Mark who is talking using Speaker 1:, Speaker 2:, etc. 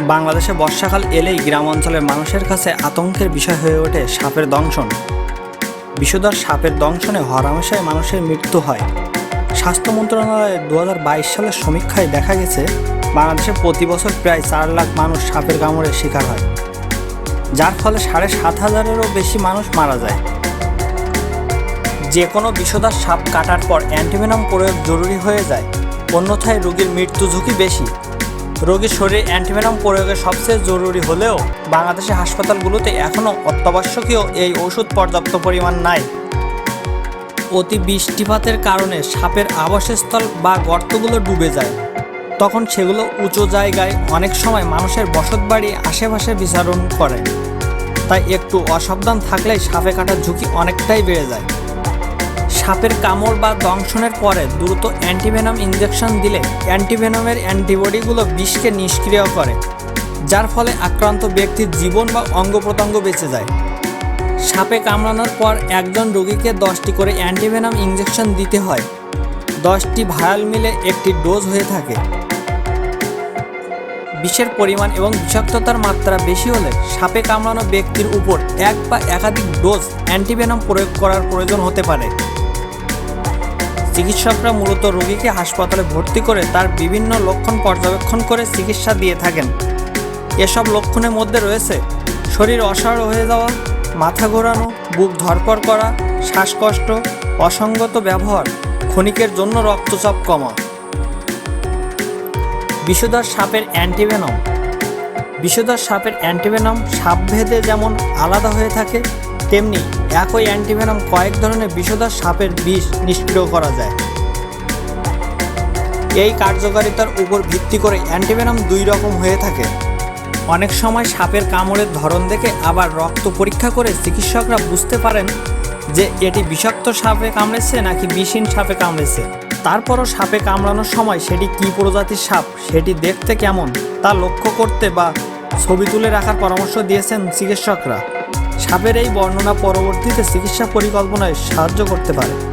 Speaker 1: বাংলাদেশে বর্ষাকাল এলেই গ্রাম অঞ্চলের মানুষের কাছে আতঙ্কের বিষয় হয়ে ওঠে সাপের দংশন। বিষধর সাপের দংশনে হরামেশায় মানুষের মৃত্যু হয়। স্বাস্থ্য মন্ত্রণালয়ের দু হাজার বাইশ সালের সমীক্ষায় দেখা গেছে, বাংলাদেশে প্রতি বছর প্রায় চার লাখ মানুষ সাপের কামড়ে শিকার হয়। যার ফলে সাড়ে সাত হাজারেরও বেশি মানুষ মারা যায়। যে কোনো বিষধর সাপ কাটার পর অ্যান্টিভেনম প্রয়োগ জরুরি হয়ে যায়। অন্যথায় রোগীর মৃত্যু ঝুঁকি বেশি। রোগীর শরীরে অ্যান্টিভেনম প্রয়োগের সবচেয়ে জরুরি হলেও বাংলাদেশের হাসপাতালগুলোতে এখনও অত্যাবশ্যকীয় এই ওষুধ পর্যাপ্ত পরিমাণ নাই। অতি বৃষ্টিপাতের কারণে সাপের আবাসস্থল বা গর্তগুলো ডুবে যায়। তখন সেগুলো উঁচু জায়গায় অনেক সময় মানুষের বসতবাড়ি আশেপাশে বিচারণ করে। তাই একটু অসাবধান থাকলেই সাপে কাটার ঝুঁকি অনেকটাই বেড়ে যায়। সাপের কামড় বা দংশনের পরে দ্রুত অ্যান্টিভেনম ইনজেকশন দিলে অ্যান্টিভেনমের অ্যান্টিবডিগুলো বিষকে নিষ্ক্রিয় করে, যার ফলে আক্রান্ত ব্যক্তির জীবন বা অঙ্গ প্রত্যঙ্গ বেঁচে যায়। সাপে কামড়ানোর পর একজন রোগীকে দশটি করে অ্যান্টিভেনম ইনজেকশন দিতে হয়। দশটি ভায়াল মিলে একটি ডোজ হয়ে থাকে। বিষের পরিমাণ এবং বিষাক্ততার মাত্রা বেশি হলে সাপে কামড়ানো ব্যক্তির উপর এক বা একাধিক ডোজ অ্যান্টিভেনম প্রয়োগ করার প্রয়োজন হতে পারে। চিকিৎসকরা মূলত রোগীকে হাসপাতালে ভর্তি করে তার বিভিন্ন লক্ষণ পর্যবেক্ষণ করে চিকিৎসা দিয়ে থাকেন। এসব লক্ষণের মধ্যে রয়েছে শরীর অসাড় হয়ে যাওয়া, মাথা ঘোরানো, বুক ধরপড় করা, শ্বাসকষ্ট, অসঙ্গত ব্যবহার, ক্ষণিকের জন্য রক্তচাপ কমা। বিষধর সাপের অ্যান্টিভেনম। বিষধর সাপের অ্যান্টিভেনম সাপভেদে যেমন আলাদা হয়ে থাকে তেমনি একই অ্যান্টিভেনম কয়েক ধরনের বিষধর সাপের বিষ নিষ্ক্রিয় করা যায়। এই কার্যকারিতার উপর ভিত্তি করে অ্যান্টিভেনম দুই রকম হয়ে থাকে। অনেক সময় সাপের কামড়ের ধরন দেখে আবার রক্ত পরীক্ষা করে চিকিৎসকরা বুঝতে পারেন যে এটি বিষাক্ত সাপে কামড়েছে নাকি বিষহীন সাপে কামড়েছে। তারপরও সাপে কামড়ানোর সময় সেটি কী প্রজাতির সাপ, সেটি দেখতে কেমন তা লক্ষ্য করতে বা ছবি তুলে রাখার পরামর্শ দিয়েছেন চিকিৎসকরা। সাপের এই বর্ণনা পরবর্তীতে চিকিৎসা পরিকল্পনায় সাহায্য করতে পারে।